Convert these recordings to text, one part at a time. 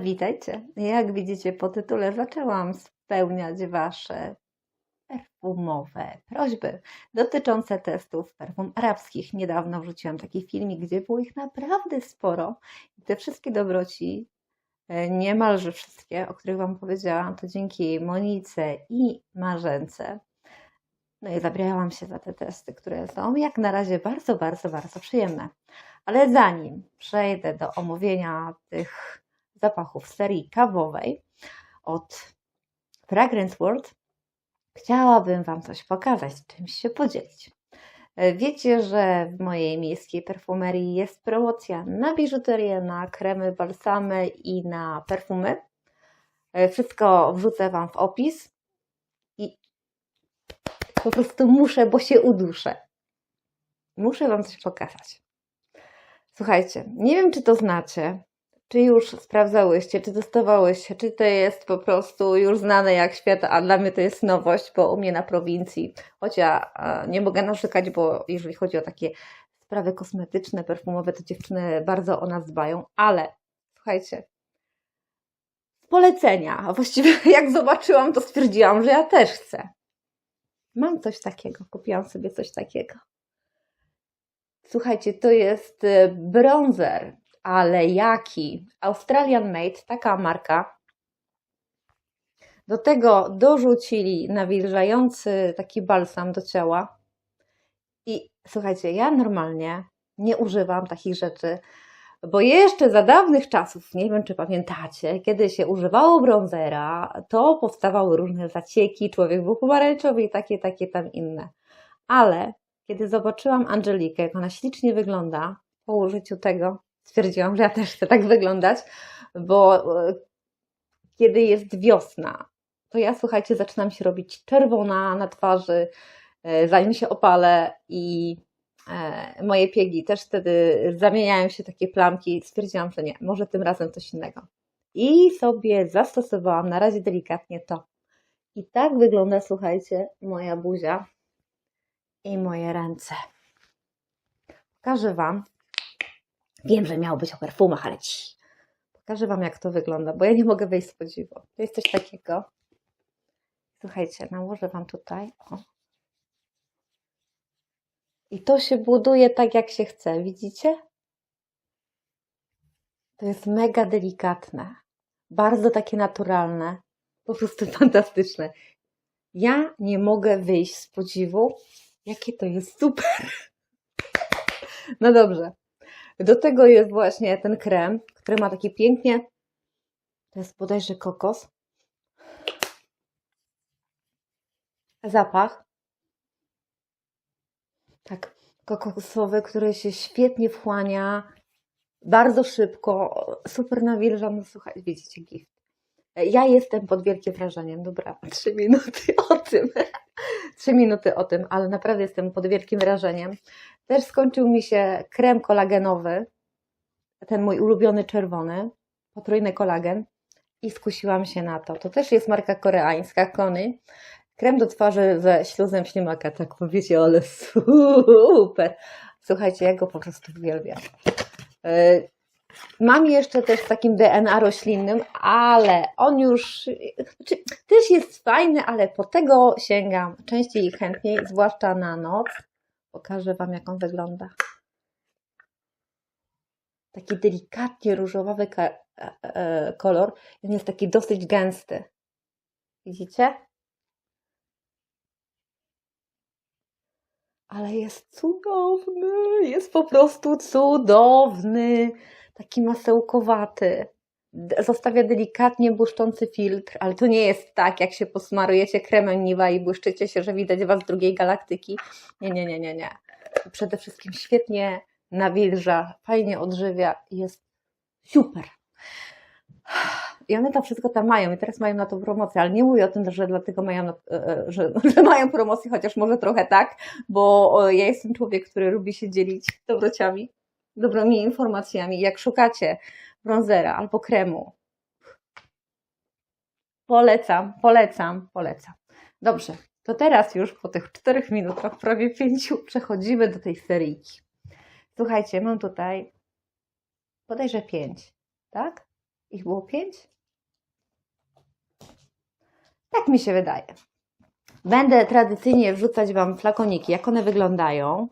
Witajcie. Jak widzicie po tytule, zaczęłam spełniać Wasze perfumowe prośby dotyczące testów perfum arabskich. Niedawno wrzuciłam taki filmik, gdzie było ich naprawdę sporo. I te wszystkie dobroci, e, niemalże wszystkie, o których Wam powiedziałam, to dzięki Monice i Marzence. No i zabrałam się za te testy, które są jak na razie bardzo, bardzo, bardzo przyjemne. Ale zanim przejdę do omówienia tych zapachów serii kawowej od Fragrance World, chciałabym Wam coś pokazać, czymś się podzielić. Wiecie, że w mojej miejskiej perfumerii jest promocja na biżuterię, na kremy, balsamy i na perfumy. E, Wszystko wrzucę Wam w opis po prostu muszę, bo się uduszę. Muszę Wam coś pokazać. Słuchajcie, nie wiem, czy to znacie, czy już sprawdzałyście, czy testowałyście, czy to jest po prostu już znane jak świat, a dla mnie to jest nowość, bo u mnie na prowincji, choć ja nie mogę narzekać, bo jeżeli chodzi o takie sprawy kosmetyczne, perfumowe, to dziewczyny bardzo o nas dbają, ale słuchajcie, polecenia, a właściwie jak zobaczyłam, to stwierdziłam, że ja też chcę. Mam coś takiego, kupiłam sobie coś takiego. Słuchajcie, to jest e, bronzer, ale jaki? Australian Made, taka marka. Do tego dorzucili nawilżający taki balsam do ciała. I słuchajcie, ja normalnie nie używam takich rzeczy, bo jeszcze za dawnych czasów, nie wiem czy pamiętacie, kiedy się używało bronzera, to powstawały różne zacieki, człowiek był pomarańczowy i takie, takie tam inne. Ale kiedy zobaczyłam Angelikę, jak ona ślicznie wygląda po użyciu tego, stwierdziłam, że ja też chcę tak wyglądać, bo e, kiedy jest wiosna, to ja słuchajcie, zaczynam się robić czerwona na twarzy, e, zanim się opalę i moje piegi też wtedy zamieniają się takie plamki. Stwierdziłam, że nie, może tym razem coś innego. I sobie zastosowałam na razie delikatnie to. I tak wygląda, słuchajcie, moja buzia i moje ręce. Pokażę Wam. Wiem, że miało być o perfumach, ale ci. Pokażę Wam, jak to wygląda, bo ja nie mogę wyjść z podziwu. To jest coś takiego. Słuchajcie, nałożę Wam tutaj. O. I to się buduje tak, jak się chce. Widzicie? To jest mega delikatne. Bardzo takie naturalne. Po prostu fantastyczne. Ja nie mogę wyjść z podziwu, jakie to jest super. No dobrze. Do tego jest właśnie ten krem, który ma taki pięknie, to jest bodajże kokos. Zapach. Kokosowy, który się świetnie wchłania, bardzo szybko, super nawilża. No słuchaj, widzicie, gift. Ja jestem pod wielkim wrażeniem. Dobra, trzy minuty o tym. Trzy minuty o tym, ale naprawdę jestem pod wielkim wrażeniem. Też skończył mi się krem kolagenowy, ten mój ulubiony czerwony, potrójny kolagen i skusiłam się na to. To też jest marka koreańska, Kony. Krem do twarzy ze śluzem ślimaka, tak powiecie, ale super. Słuchajcie, ja go po prostu uwielbiam. Yy, Mam jeszcze też takim DNA roślinnym, ale on już znaczy, też jest fajny, ale po tego sięgam częściej i chętniej, zwłaszcza na noc. Pokażę Wam, jak on wygląda. Taki delikatnie różowy ka- e- e- kolor. On jest taki dosyć gęsty. Widzicie? Ale jest cudowny, jest po prostu cudowny, taki masełkowaty. Zostawia delikatnie błyszczący filtr, ale to nie jest tak, jak się posmarujecie kremem Niwa i błyszczycie się, że widać Was z drugiej galaktyki. Nie, nie, nie, nie, nie. Przede wszystkim świetnie nawilża, fajnie odżywia i jest super. I one to wszystko tam mają i teraz mają na to promocję, ale nie mówię o tym, że dlatego mają, na, e, że, że mają promocję, chociaż może trochę tak, bo ja jestem człowiek, który lubi się dzielić dobrociami, dobrymi informacjami. Jak szukacie bronzera albo kremu, polecam, polecam, polecam. Dobrze, to teraz już po tych czterech minutach, prawie pięciu, przechodzimy do tej seryjki. Słuchajcie, mam tutaj bodajże pięć, tak? Ich było pięć? Tak mi się wydaje. Będę tradycyjnie wrzucać Wam flakoniki, jak one wyglądają.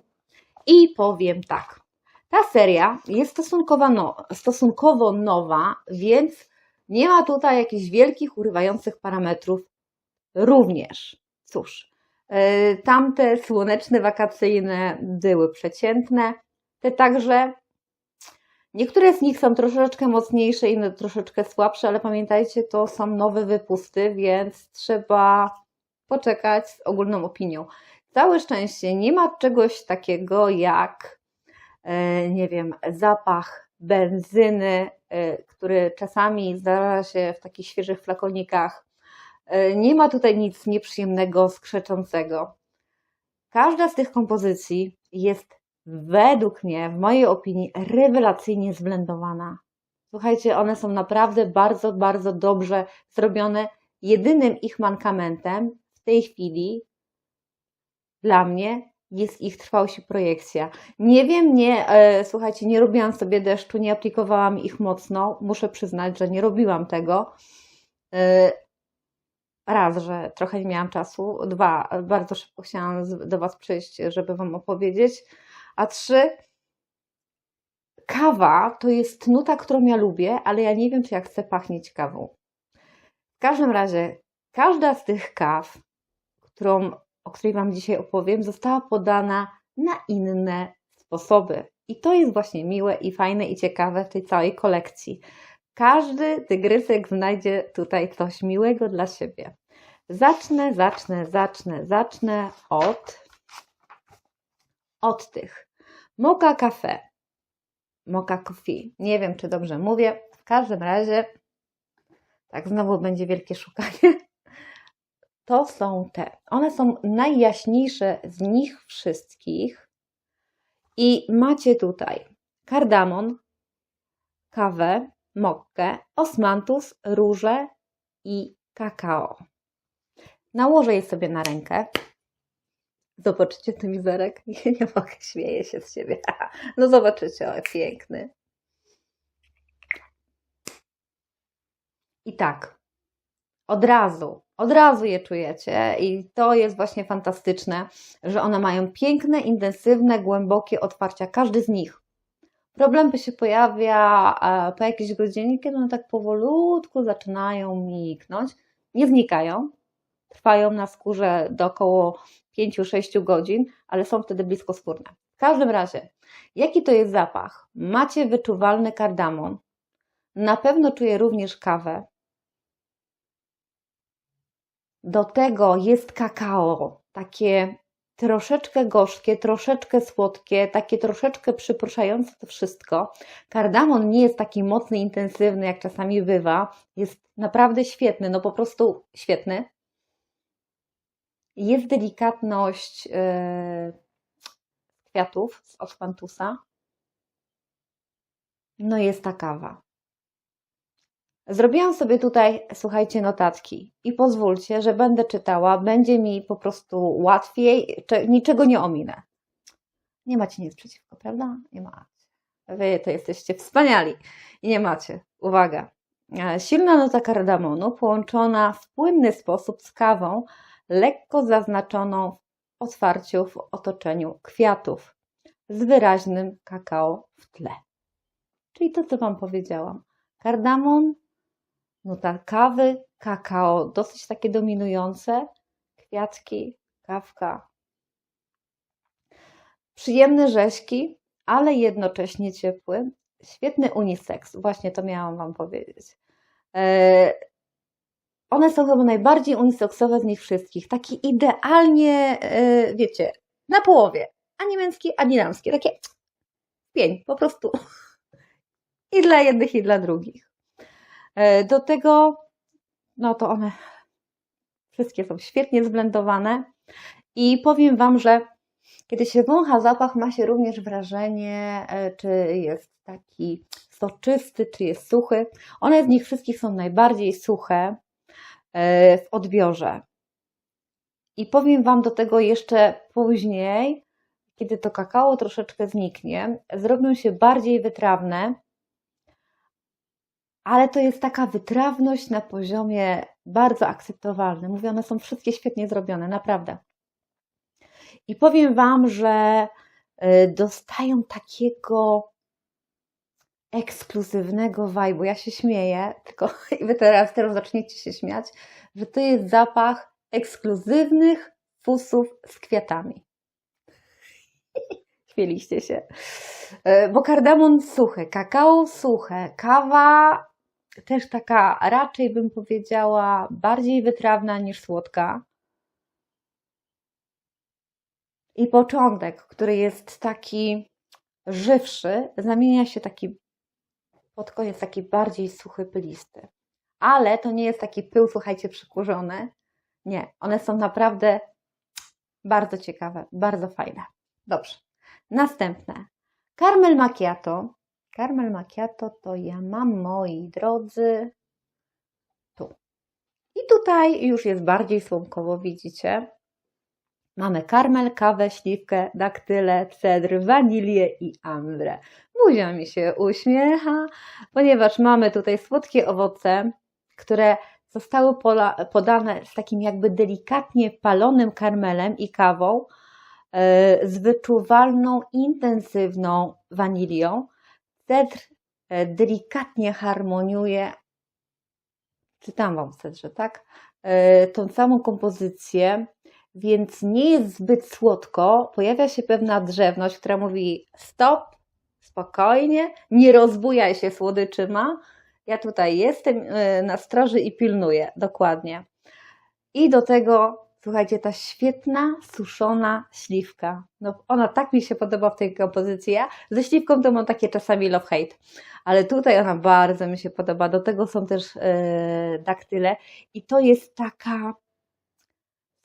I powiem tak. Ta seria jest stosunkowo, no, stosunkowo nowa, więc nie ma tutaj jakichś wielkich, urywających parametrów. Również, cóż, yy, tamte słoneczne, wakacyjne były przeciętne. Te także, niektóre z nich są troszeczkę mocniejsze, inne troszeczkę słabsze, ale pamiętajcie, to są nowe wypusty, więc trzeba poczekać z ogólną opinią. Całe szczęście nie ma czegoś takiego jak, e, nie wiem, zapach benzyny, e, który czasami zdarza się w takich świeżych flakonikach. E, Nie ma tutaj nic nieprzyjemnego, skrzeczącego. Każda z tych kompozycji jest według mnie, w mojej opinii, rewelacyjnie zblendowana. Słuchajcie, one są naprawdę bardzo, bardzo dobrze zrobione. Jedynym ich mankamentem w tej chwili dla mnie jest ich trwałość i projekcja. Nie wiem, nie, e, słuchajcie, nie robiłam sobie deszczu, nie aplikowałam ich mocno. Muszę przyznać, że nie robiłam tego. E, raz, że trochę nie miałam czasu. Dwa, bardzo szybko chciałam do Was przyjść, żeby Wam opowiedzieć. A trzy, kawa to jest nuta, którą ja lubię, ale ja nie wiem, czy ja chcę pachnieć kawą. W każdym razie, każda z tych kaw, którą, o której Wam dzisiaj opowiem, została podana na inne sposoby. I to jest właśnie miłe i fajne i ciekawe w tej całej kolekcji. Każdy tygrysek znajdzie tutaj coś miłego dla siebie. Zacznę, zacznę, zacznę, zacznę od, od tych. Moka Cafe. Moka Coffee. Nie wiem, czy dobrze mówię. W każdym razie, tak, znowu będzie wielkie szukanie. To są te. One są najjaśniejsze z nich wszystkich. I macie tutaj kardamon, kawę, mokkę, osmantus, róże i kakao. Nałożę je sobie na rękę. Zobaczycie ten wizerek. Nie, nie mogę, śmieję się z siebie. No zobaczycie, o, piękny. I tak, od razu, od razu je czujecie i to jest właśnie fantastyczne, że one mają piękne, intensywne, głębokie otwarcia, każdy z nich. Problem by się pojawia e, po jakiejś godzinie, kiedy one tak powolutku zaczynają niknąć, nie znikają, trwają na skórze do około 5-6 godzin, ale są wtedy blisko skórne. W każdym razie, jaki to jest zapach? Macie wyczuwalny kardamon, na pewno czuję również kawę, do tego jest kakao, takie troszeczkę gorzkie, troszeczkę słodkie, takie troszeczkę przypruszające to wszystko. Kardamon nie jest taki mocny, intensywny, jak czasami bywa. Jest naprawdę świetny, no po prostu świetny. Jest delikatność yy, kwiatów z osmantusa. No jest ta kawa. Zrobiłam sobie tutaj, słuchajcie, notatki i pozwólcie, że będę czytała, będzie mi po prostu łatwiej, niczego nie ominę. Nie macie nic przeciwko, prawda? Nie macie. Wy to jesteście wspaniali i nie macie. Uwaga. E, Silna nota kardamonu połączona w płynny sposób z kawą, lekko zaznaczoną w otwarciu w otoczeniu kwiatów, z wyraźnym kakao w tle. Czyli to, co Wam powiedziałam. Kardamon, nuta kawy, kakao, dosyć takie dominujące, kwiatki, kawka. Przyjemne rzeźki, ale jednocześnie ciepły. Świetny unisex, właśnie to miałam Wam powiedzieć. One są chyba najbardziej unisexowe z nich wszystkich. Takie idealnie, e, wiecie, na połowie. Ani męskie, ani damskie. Takie pień, po prostu. I dla jednych, i dla drugich. E, Do tego, no to one wszystkie są świetnie zblendowane i powiem Wam, że kiedy się wącha zapach, ma się również wrażenie, e, czy jest taki soczysty, czy jest suchy. One z nich wszystkich są najbardziej suche w odbiorze. I powiem Wam do tego jeszcze później, kiedy to kakao troszeczkę zniknie, zrobią się bardziej wytrawne, ale to jest taka wytrawność na poziomie bardzo akceptowalnym. Mówię, one są wszystkie świetnie zrobione, naprawdę. I powiem Wam, że y, dostają takiego ekskluzywnego vibe'u. Ja się śmieję, tylko i Wy teraz, teraz zaczniecie się śmiać, że to jest zapach ekskluzywnych fusów z kwiatami. Śmieliście się. Y, Bo kardamon suchy, kakao suche, kawa też taka raczej bym powiedziała bardziej wytrawna niż słodka. I początek, który jest taki żywszy, zamienia się taki pod koniec taki bardziej suchy, pylisty. Ale to nie jest taki pył, słuchajcie, przykurzony. Nie, one są naprawdę bardzo ciekawe, bardzo fajne. Dobrze. Następne. Caramel macchiato. Caramel macchiato to ja mam, moi drodzy, tu. I tutaj już jest bardziej słomkowo, widzicie? Mamy karmel, kawę, śliwkę, daktylę, cedr, wanilię i ambrę. Buzia mi się uśmiecha, ponieważ mamy tutaj słodkie owoce, które zostały podane z takim jakby delikatnie palonym karmelem i kawą, e, z wyczuwalną, intensywną wanilią. Cedr e, delikatnie harmoniuje, czytam Wam w cedrze, tak? E, Tą samą kompozycję, więc nie jest zbyt słodko. Pojawia się pewna drzewność, która mówi stop, spokojnie, nie rozbujaj się słodyczyma. Ja tutaj jestem e, na straży i pilnuję, dokładnie. I do tego, słuchajcie, ta świetna, suszona śliwka. No, ona tak mi się podoba w tej kompozycji. Ja ze śliwką to mam takie czasami love-hate, ale tutaj ona bardzo mi się podoba. Do tego są też e, daktyle i to jest taka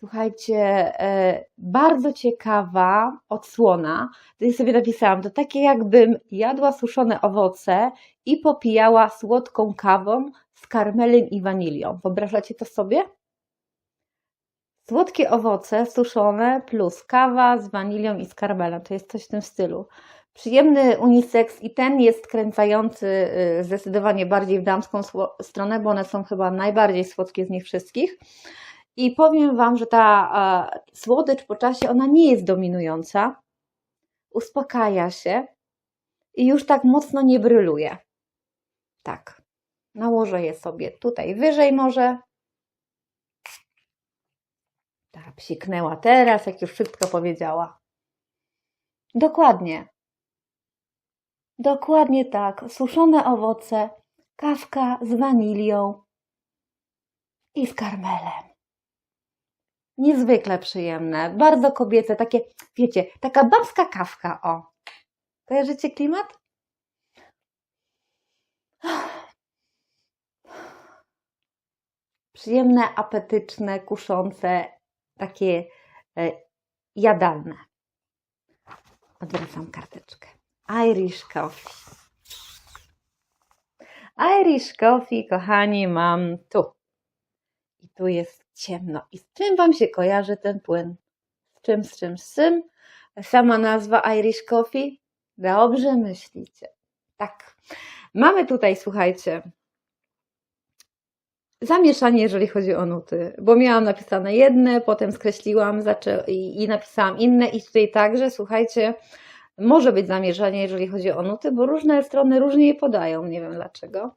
Słuchajcie, e, bardzo ciekawa odsłona. Tutaj sobie napisałam, to takie jakbym jadła suszone owoce i popijała słodką kawą z karmelem i wanilią. Wyobrażacie to sobie? Słodkie owoce suszone plus kawa z wanilią i z karmelem. To jest coś w tym stylu. Przyjemny unisex i ten jest kręcający y, zdecydowanie bardziej w damską stronę, bo one są chyba najbardziej słodkie z nich wszystkich. I powiem Wam, że ta e, słodycz po czasie, ona nie jest dominująca, uspokaja się i już tak mocno nie bryluje. Tak, nałożę je sobie tutaj wyżej może. Ta psiknęła teraz, jak już wszystko powiedziała. Dokładnie. Dokładnie tak. Suszone owoce, kawka z wanilią i z karmelem niezwykle przyjemne, bardzo kobiece, takie, wiecie, taka babska kawka, o. Kojarzycie klimat? Przyjemne, apetyczne, kuszące, takie e, jadalne. Odwracam karteczkę. Irish Coffee. Irish Coffee, kochani, mam tu. I tu jest ciemno. I z czym Wam się kojarzy ten płyn? Z czym, z czym, z czym? Sama nazwa Irish Coffee? Dobrze myślicie. Tak. Mamy tutaj, słuchajcie, zamieszanie, jeżeli chodzi o nuty, bo miałam napisane jedne, potem skreśliłam zaczę- i, i napisałam inne i tutaj także, słuchajcie, może być zamieszanie, jeżeli chodzi o nuty, bo różne strony różnie je podają, nie wiem dlaczego.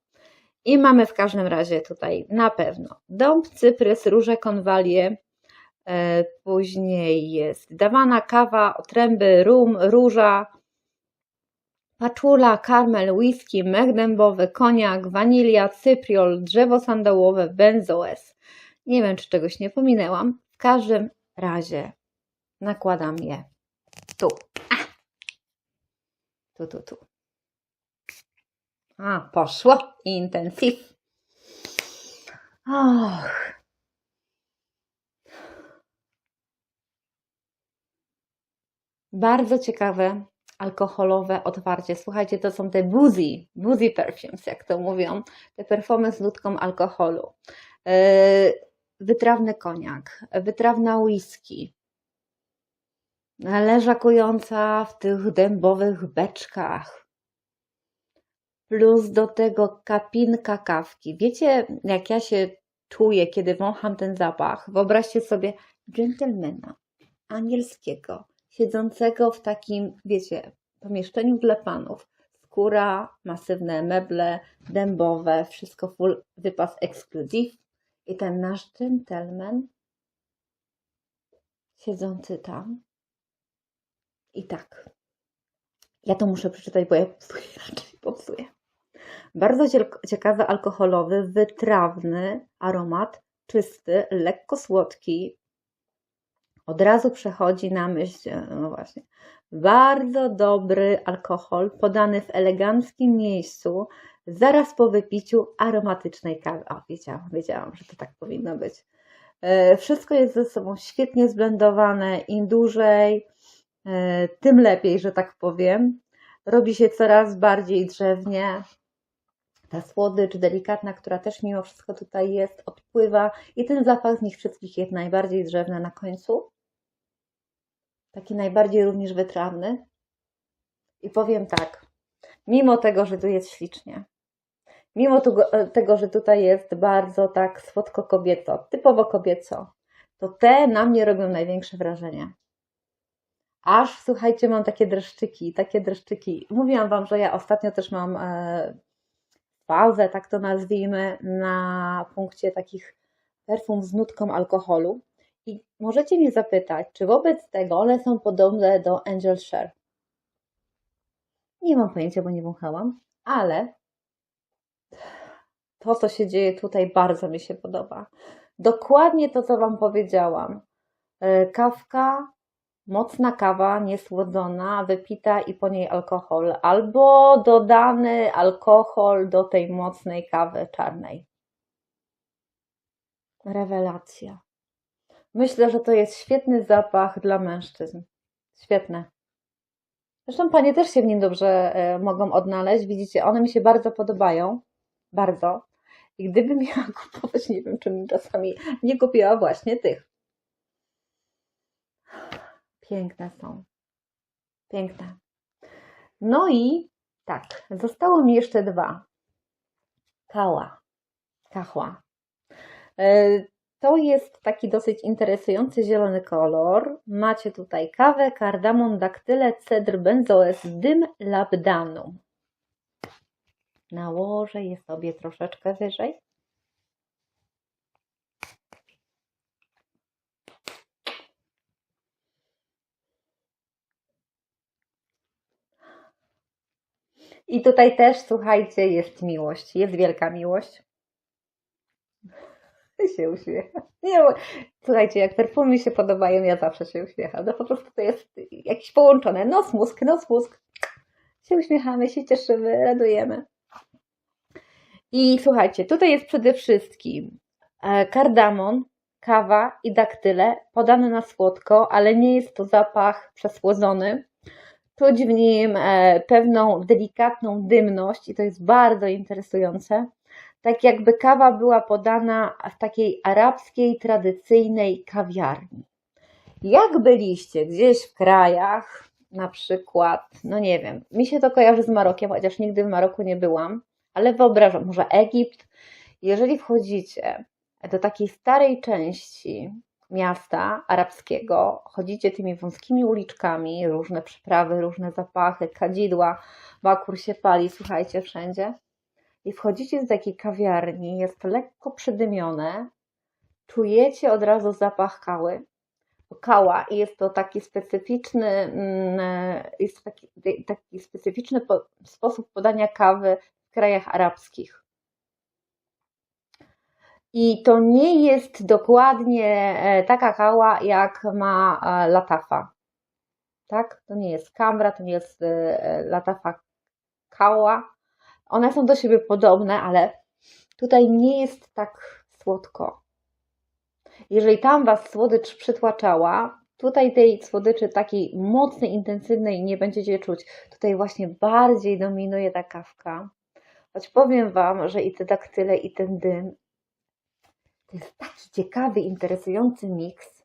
I mamy w każdym razie tutaj na pewno dąb, cyprys, róże, konwalie, e, później jest dawana, kawa, otręby, rum, róża, paczula, karmel, whisky, mech dębowy, koniak, wanilia, cypriol, drzewo sandałowe, benzoes. Nie wiem, czy czegoś nie pominęłam. W każdym razie nakładam je tu. Tu, tu, tu. A, poszło. Intensyw. Och. Bardzo ciekawe alkoholowe otwarcie. Słuchajcie, to są te boozy, boozy perfumes, jak to mówią, te perfumy z nutką alkoholu. Yy, Wytrawny koniak, wytrawna whisky, leżakująca w tych dębowych beczkach. Plus do tego kapinka kawki. Wiecie, jak ja się czuję, kiedy wącham ten zapach? Wyobraźcie sobie dżentelmena angielskiego, siedzącego w takim, wiecie, pomieszczeniu dla panów. Skóra, masywne meble, dębowe, wszystko full wypas ekskluzyw. I ten nasz gentleman siedzący tam. I tak. Ja to muszę przeczytać, bo ja raczej popsuję. Bardzo ciekawy alkoholowy, wytrawny aromat, czysty, lekko słodki. Od razu przechodzi na myśl, no właśnie, bardzo dobry alkohol podany w eleganckim miejscu, zaraz po wypiciu aromatycznej kawy. O, wiedziałam, wiedziałam, że to tak powinno być. E, Wszystko jest ze sobą świetnie zblendowane. Im dłużej, e, tym lepiej, że tak powiem. Robi się coraz bardziej drzewnie. Ta słodycz delikatna, która też mimo wszystko tutaj jest, odpływa i ten zapach z nich wszystkich jest najbardziej drzewny na końcu. Taki najbardziej również wytrawny. I powiem tak, mimo tego, że tu jest ślicznie, mimo tego, tego, że tutaj jest bardzo tak słodko kobieco, typowo kobieco, to te na mnie robią największe wrażenie. Aż słuchajcie, mam takie dreszczyki, takie dreszczyki. Mówiłam Wam, że ja ostatnio też mam e, pauzę, tak to nazwijmy, na punkcie takich perfum z nutką alkoholu. I możecie mnie zapytać, czy wobec tego one są podobne do Angel Share? Nie mam pojęcia, bo nie wąchałam, ale to, co się dzieje tutaj, bardzo mi się podoba. Dokładnie to, co Wam powiedziałam. E, Kawka, mocna kawa, niesłodzona, wypita i po niej alkohol, albo dodany alkohol do tej mocnej kawy czarnej. Rewelacja. Myślę, że to jest świetny zapach dla mężczyzn. Świetne. Zresztą panie też się w nim dobrze e, mogą odnaleźć. Widzicie, one mi się bardzo podobają. Bardzo. I gdybym miała kupować, nie wiem, czy czasami nie kupiła właśnie tych. Piękne są. Piękne. No i tak, zostało mi jeszcze dwa. Kała. Kachła. E, To jest taki dosyć interesujący zielony kolor. Macie tutaj kawę, kardamon, daktyle, cedr, benzoes, dym labdanu. Nałożę je sobie troszeczkę wyżej. I tutaj też, słuchajcie, jest miłość. Jest wielka miłość. się uśmiecha. Nie, bo- słuchajcie, jak perfumy się podobają, ja zawsze się uśmiecham. No po prostu to jest jakieś połączone. Nos, mózg, nos, mózg. Się uśmiechamy, się cieszymy, radujemy. I słuchajcie, tutaj jest przede wszystkim e, kardamon, kawa i daktyle podane na słodko, ale nie jest to zapach przesłodzony. Czuć w nim e, pewną delikatną dymność i to jest bardzo interesujące. Tak jakby kawa była podana w takiej arabskiej, tradycyjnej kawiarni. Jak byliście gdzieś w krajach, na przykład, no nie wiem, mi się to kojarzy z Marokiem, chociaż nigdy w Maroku nie byłam, ale wyobrażam, może Egipt. Jeżeli wchodzicie do takiej starej części miasta arabskiego, chodzicie tymi wąskimi uliczkami, różne przyprawy, różne zapachy, kadzidła, bakur się pali, słuchajcie, wszędzie. I wchodzicie do takiej kawiarni, jest lekko przydymione, czujecie od razu zapach kały, kała i jest to taki specyficzny, mm, jest taki, taki specyficzny po, sposób podania kawy w krajach arabskich. I to nie jest dokładnie e, taka kała, jak ma e, latafa. Tak? To nie jest kamra, to nie jest e, latafa kała. One są do siebie podobne, ale tutaj nie jest tak słodko. Jeżeli tam Was słodycz przytłaczała, tutaj tej słodyczy takiej mocnej, intensywnej nie będziecie czuć. Tutaj właśnie bardziej dominuje ta kawka. Choć powiem Wam, że i te daktyle, i ten dym to jest taki ciekawy, interesujący miks,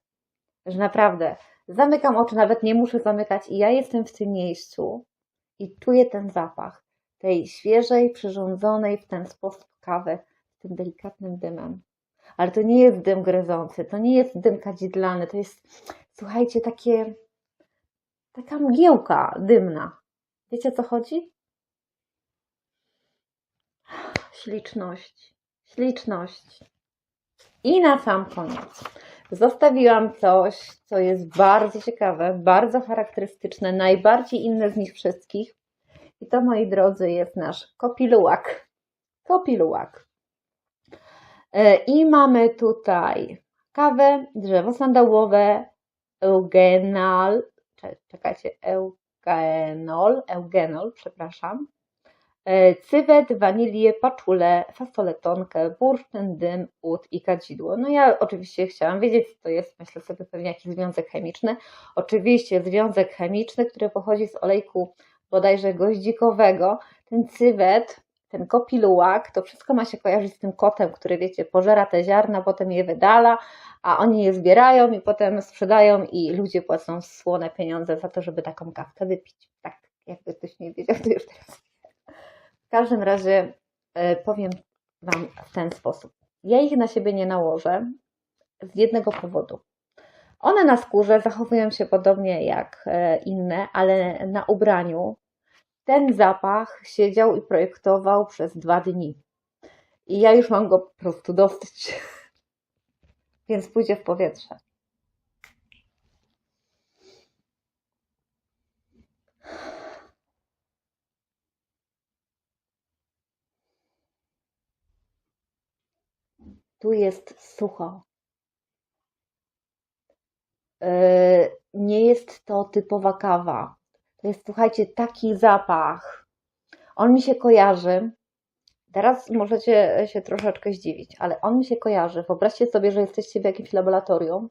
że naprawdę Zamykam oczy, nawet nie muszę zamykać i ja jestem w tym miejscu i czuję ten zapach tej świeżej, przyrządzonej w ten sposób kawy tym delikatnym dymem. Ale to nie jest dym gryzący, to nie jest dym kadzidlany, to jest, słuchajcie, takie, taka mgiełka dymna. Wiecie o co chodzi? Śliczność, śliczność. I na sam koniec zostawiłam coś, co jest bardzo ciekawe, bardzo charakterystyczne, najbardziej inne z nich wszystkich. I to, moi drodzy, jest nasz kopilułak. Kopilułak. E, I mamy tutaj kawę, drzewo sandałowe, eugenal, czekajcie, eugenol, eugenol, przepraszam, cywet, wanilię, paczulę, fasoletonkę, bursztyn, dym, ud i kadzidło. No ja oczywiście chciałam wiedzieć, co to jest. Myślę sobie pewnie jakiś związek chemiczny. Oczywiście związek chemiczny, który pochodzi z olejku bodajże goździkowego. Ten cywet ten kopilułak, to wszystko ma się kojarzyć z tym kotem, który wiecie, pożera te ziarna, potem je wydala, a oni je zbierają i potem sprzedają i ludzie płacą słone pieniądze za to, żeby taką kawkę wypić. Tak, jakby ktoś nie wiedział, to już teraz W każdym razie e, powiem Wam w ten sposób. Ja ich na siebie nie nałożę z jednego powodu. One na skórze zachowują się podobnie jak e, inne, ale na ubraniu ten zapach siedział i projektował przez dwa dni. I ja już mam go po prostu dosyć. Więc pójdzie w powietrze. Tu jest sucho. Yy, nie jest to typowa kawa. To jest, słuchajcie, taki zapach. On mi się kojarzy. Teraz możecie się troszeczkę zdziwić, ale on mi się kojarzy. Wyobraźcie sobie, że jesteście w jakimś laboratorium.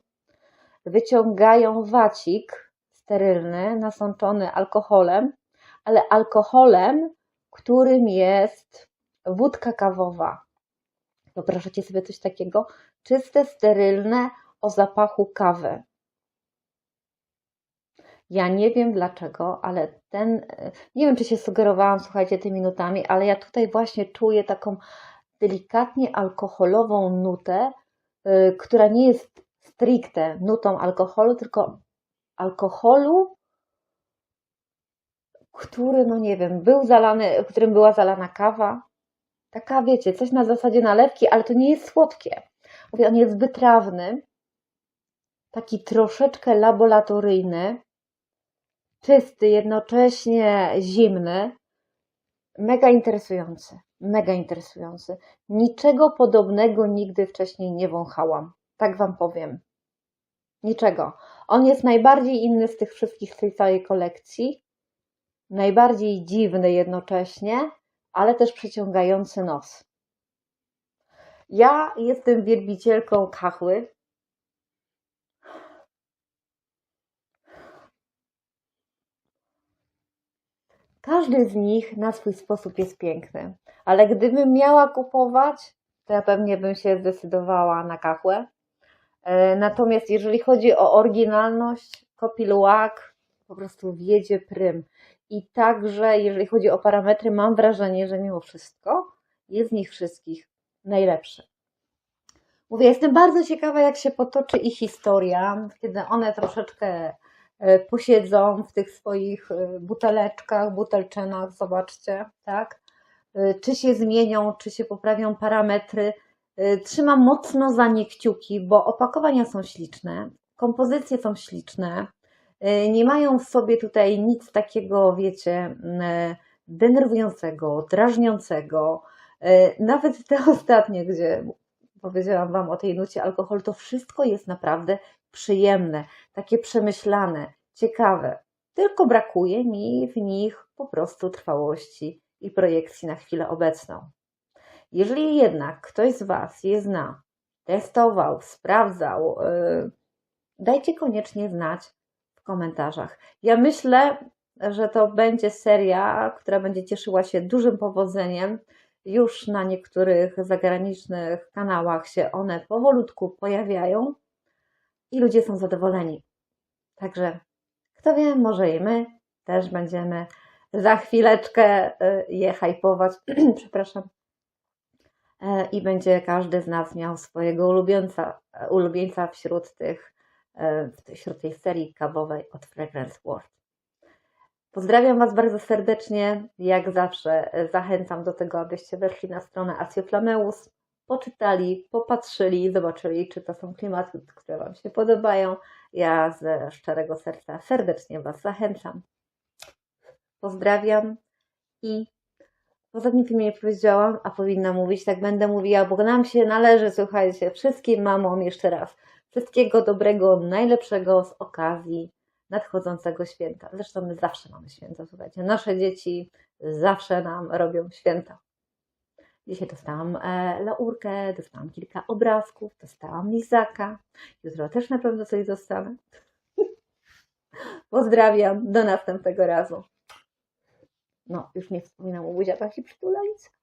Wyciągają wacik sterylny, nasączony alkoholem, ale alkoholem, którym jest wódka kawowa. Wyobrażacie sobie coś takiego? Czyste, sterylne, o zapachu kawy. Ja nie wiem dlaczego, ale ten, nie wiem czy się sugerowałam, słuchajcie, tymi nutami, ale ja tutaj właśnie czuję taką delikatnie alkoholową nutę, yy, która nie jest stricte nutą alkoholu, tylko alkoholu, który, no nie wiem, był zalany, którym była zalana kawa. Taka, wiecie, coś na zasadzie nalewki, ale to nie jest słodkie. Mówię, on jest wytrawny, taki troszeczkę laboratoryjny, czysty, jednocześnie zimny. Mega interesujący, mega interesujący. Niczego podobnego nigdy wcześniej nie wąchałam. Tak Wam powiem. Niczego. On jest najbardziej inny z tych wszystkich z tej całej kolekcji. Najbardziej dziwny jednocześnie, ale też przyciągający nos. Ja jestem wielbicielką kachły, Każdy z nich na swój sposób jest piękny, ale gdybym miała kupować, to ja pewnie bym się zdecydowała na kachłę. E, natomiast jeżeli chodzi o oryginalność, Kopiluak po prostu wiedzie prym. I także, jeżeli chodzi o parametry, mam wrażenie, że mimo wszystko jest z nich wszystkich najlepszy. Mówię, jestem bardzo ciekawa, jak się potoczy ich historia, kiedy one troszeczkę E, posiedzą w tych swoich e, buteleczkach, butelczynach, zobaczcie, tak? E, czy się zmienią, czy się poprawią parametry. Trzymam mocno za nie kciuki, bo opakowania są śliczne, kompozycje są śliczne, nie mają w sobie tutaj nic takiego, wiecie, denerwującego, drażniącego. Nawet te ostatnie, gdzie powiedziałam Wam o tej nucie alkohol, to wszystko jest naprawdę przyjemne, takie przemyślane, ciekawe. Tylko brakuje mi w nich po prostu trwałości i projekcji na chwilę obecną. Jeżeli jednak ktoś z Was je zna, testował, sprawdzał, yy, dajcie koniecznie znać komentarzach. Ja myślę, że to będzie seria, która będzie cieszyła się dużym powodzeniem. Już na niektórych zagranicznych kanałach się one powolutku pojawiają i ludzie są zadowoleni. Także kto wie, może i my też będziemy za chwileczkę y, je hypować, przepraszam, E, i będzie każdy z nas miał swojego ulubieńca, ulubieńca wśród tych, wśród tej serii kawowej od Fragrance World. Pozdrawiam Was bardzo serdecznie. Jak zawsze e, zachęcam do tego, abyście weszli na stronę Acjoflameus, poczytali, popatrzyli, zobaczyli, czy to są klimaty, które Wam się podobają. Ja ze szczerego serca serdecznie Was zachęcam. Pozdrawiam i w ostatnim filmie nie powiedziałam, a powinna mówić, tak będę mówiła, bo nam się należy, słuchajcie, wszystkim mamom jeszcze raz, wszystkiego dobrego, najlepszego z okazji nadchodzącego święta. Zresztą my zawsze mamy święta, słuchajcie, nasze dzieci zawsze nam robią święta. Dzisiaj dostałam e, laurkę, dostałam kilka obrazków, dostałam lizaka, jutro też na pewno coś dostanę. Pozdrawiam, do następnego razu. No, już nie wspominam o buziakach i przytulając. Pa.